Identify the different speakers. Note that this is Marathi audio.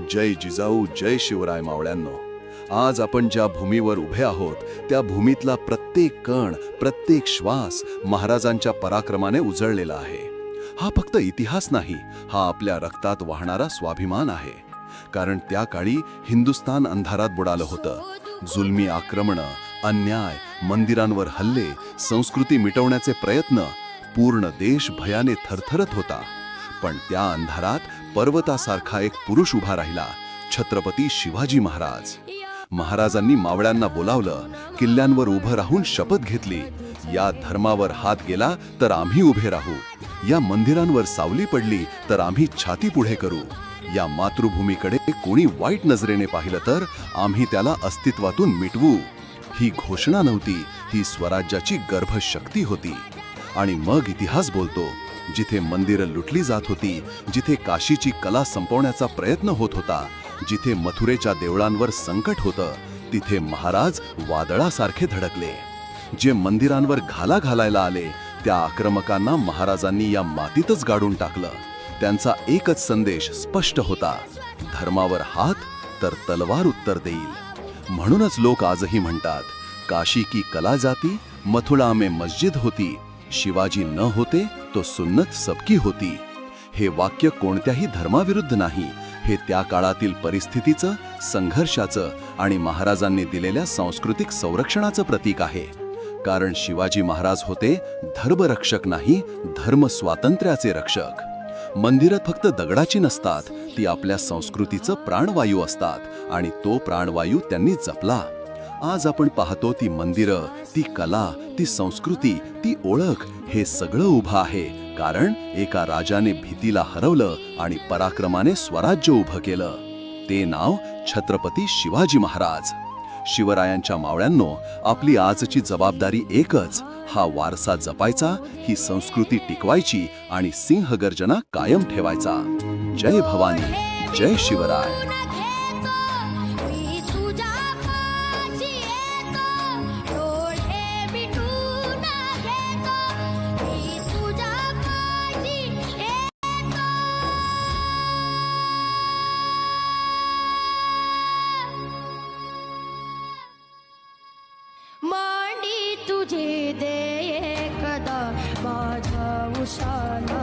Speaker 1: जय जिजाऊ जय शिवराय मावळ्यांनो. आज आपण ज्या भूमीवर उभे आहोत त्या भूमीतला प्रत्येक कण प्रत्येक श्वास महाराजांच्या पराक्रमाने उजळलेला आहे. हा फक्त इतिहास नाही हा आपल्या रक्तात वाहणारा स्वाभिमान आहे. कारण त्या काळी हिंदुस्तान अंधारात बुडालं होतं. जुलमी आक्रमणं अन्याय मंदिरांवर हल्ले संस्कृती मिटवण्याचे प्रयत्न पूर्ण देश भयाने थरथरत होता. पण त्या अंधारात पर्वतासारखा एक पुरुष उभा राहिला छत्रपती शिवाजी महाराज. महाराजांनी मावळ्यांना बोलावलं किल्ल्यांवर उभं राहून शपथ घेतली. या धर्मावर हात गेला तर आम्ही उभे राहू. या मंदिरांवर सावली पडली तर आम्ही छाती पुढे करू. या मातृभूमीकडे कोणी वाईट नजरेने पाहिलं तर आम्ही त्याला अस्तित्वातून मिटवू. ही घोषणा नव्हती ही स्वराज्याची गर्भशक्ती होती. आणि मग इतिहास बोलतो. जिथे मंदिरं लुटली जात होती जिथे काशीची कला संपवण्याचा प्रयत्न होत होता जिथे मथुरेच्या देवळांवर संकट होतं तिथे महाराज वादळासारखे धडकले. जे मंदिरांवर घाला घालायला आले त्या आक्रमकांना महाराजांनी या मातीतच गाडून टाकलं. त्यांचा एकच संदेश स्पष्ट होता धर्मावर हात तर तलवार उत्तर देईल. म्हणूनच लोक आजही म्हणतात काशी की कला जाती मथुरा में मस्जिद होती शिवाजी न होते तो सुन्नत सबकी होती. हे वाक्य कोणत्याही धर्माविरुद्ध नाही. हे त्या काळातील परिस्थितीचं संघर्षाचं आणि महाराजांनी दिलेल्या सांस्कृतिक संरक्षणाचं प्रतीक आहे. कारण शिवाजी महाराज होते धर्मरक्षक नाही धर्म स्वातंत्र्याचे रक्षक. मंदिरं फक्त दगडाची नसतात ती आपल्या संस्कृतीचं प्राणवायू असतात आणि तो प्राणवायू त्यांनी जपला. आज आपण पाहतो ती मंदिरं ती कला ती संस्कृती ती ओळख हे सगळं उभं आहे. कारण एका राजाने भीतीला हरवलं आणि पराक्रमाने स्वराज्य उभं केलं. ते नाव छत्रपती शिवाजी महाराज. शिवरायांच्या मावळ्यांनो आपली आजची जबाबदारी एकच. हा वारसा जपायचा ही संस्कृती टिकवायची आणि सिंहगर्जना कायम ठेवायचा. जय भवानी जय शिवराय.
Speaker 2: तुझी दे एकदा माझ्या उशाला